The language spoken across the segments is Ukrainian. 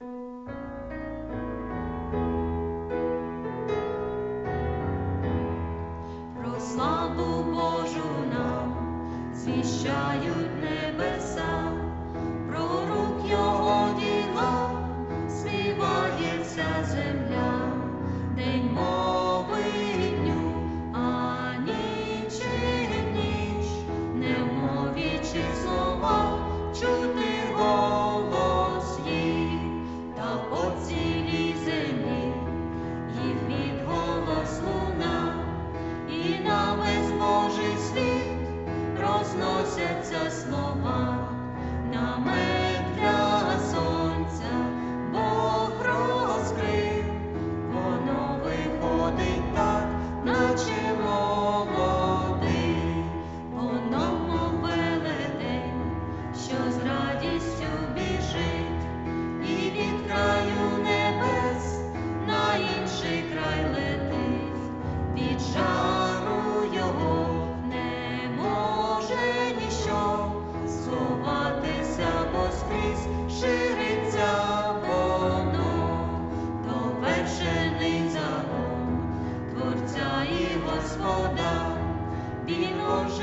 Про славу Божу нам звіщають небеса.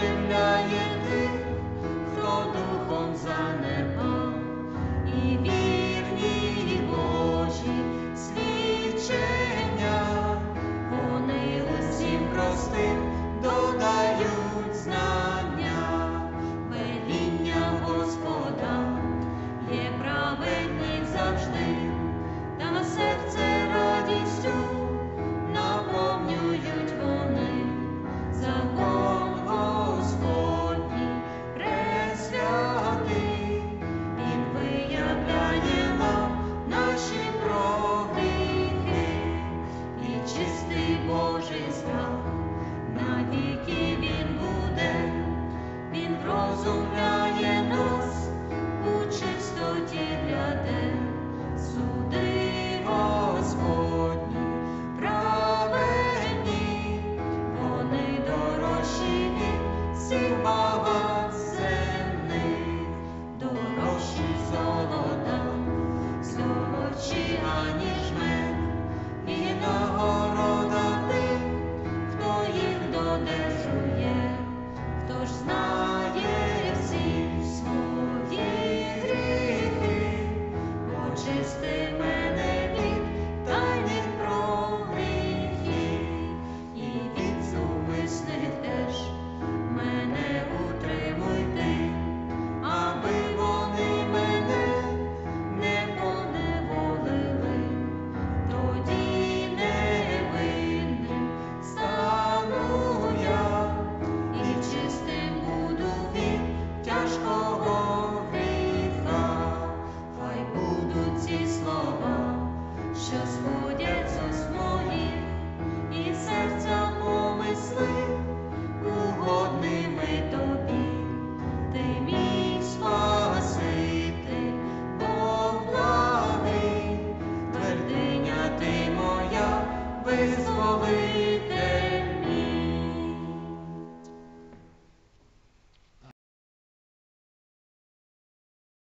bowiem daje tym, kto duchom zanepa i wie. my